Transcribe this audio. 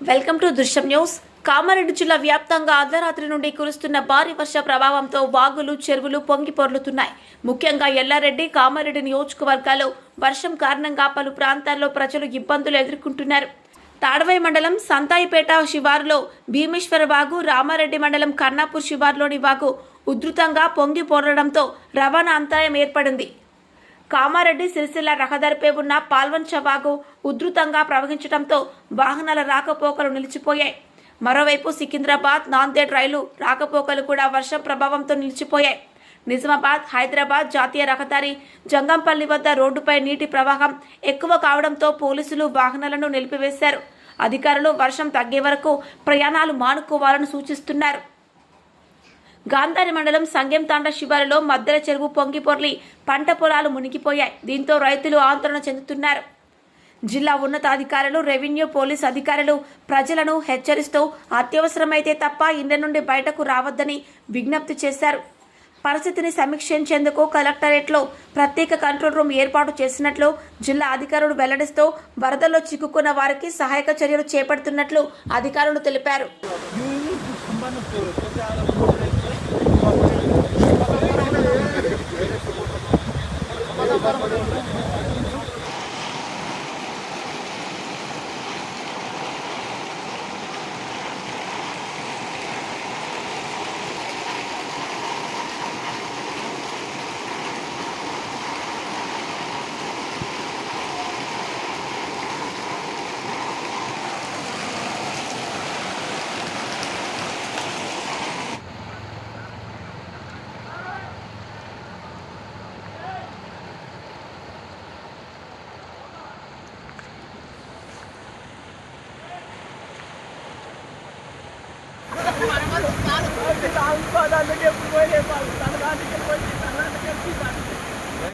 Welcome to Drushyam news. Kamareddy జిల్లా వ్యాప్తంగా అర్ధరాత్రి నుండి కురుస్తున్న భారీ వర్ష ప్రభావంతో వాగులు చెరువులు పొంగి పొర్లుతున్నాయి. ముఖ్యంగా ఎల్లారెడ్డి కామారెడ్డి నియోజకవర్గాల్లో వర్షం కారణంగా పలు ప్రాంతాల్లో ప్రజలు ఇబ్బందులు ఎదుర్కొంటున్నారు. తాడవై మండలం సంతాయిపేట శివారులో భీమేశ్వర వాగు రామారెడ్డి మండలం కన్నాపూర్ శివారులోని వాగు ఉధృతంగా పొంగి పొరడంతో రవాణా అంతరాయం ఏర్పడింది. కామారెడ్డి సిరిసిల్ల రహదారిపై ఉన్న పాల్వన్ చవాగు ఉధృతంగా ప్రవహించడంతో వాహనాల రాకపోకలు నిలిచిపోయాయి. మరోవైపు సికింద్రాబాద్ నాందేడ్ రైలు రాకపోకలు కూడా వర్షం ప్రభావంతో నిలిచిపోయాయి. నిజామాబాద్ హైదరాబాద్ జాతీయ రహదారి జంగంపల్లి వద్ద రోడ్డుపై నీటి ప్రవాహం ఎక్కువ కావడంతో పోలీసులు వాహనాలను నిలిపివేశారు. అధికారులు వర్షం తగ్గే వరకు ప్రయాణాలు మానుకోవాలని సూచిస్తున్నారు. గాంధారి మండలం సంగెం తాండ శివారులో మద్దెల చెరువు పొంగి పొర్లి పంట పొలాలు మునిగిపోయాయి. దీంతో రైతులు ఆందోళన చెందుతున్నారు. జిల్లా ఉన్నతాధికారులు రెవెన్యూ పోలీస్ అధికారులు ప్రజలను హెచ్చరిస్తూ అత్యవసరమైతే తప్ప ఇండ్ల నుండి బయటకు రావద్దని విజ్ఞప్తి చేశారు. పరిస్థితిని సమీక్షించేందుకు కలెక్టరేట్లో ప్రత్యేక కంట్రోల్ రూమ్ ఏర్పాటు చేసినట్లు జిల్లా అధికారులు వెల్లడిస్తూ వరదల్లో చిక్కుకున్న వారికి సహాయక చర్యలు చేపడుతున్నట్లు అధికారులు తెలిపారు. తన దానికి వెళ్ళి తన దానికి వెళ్ళి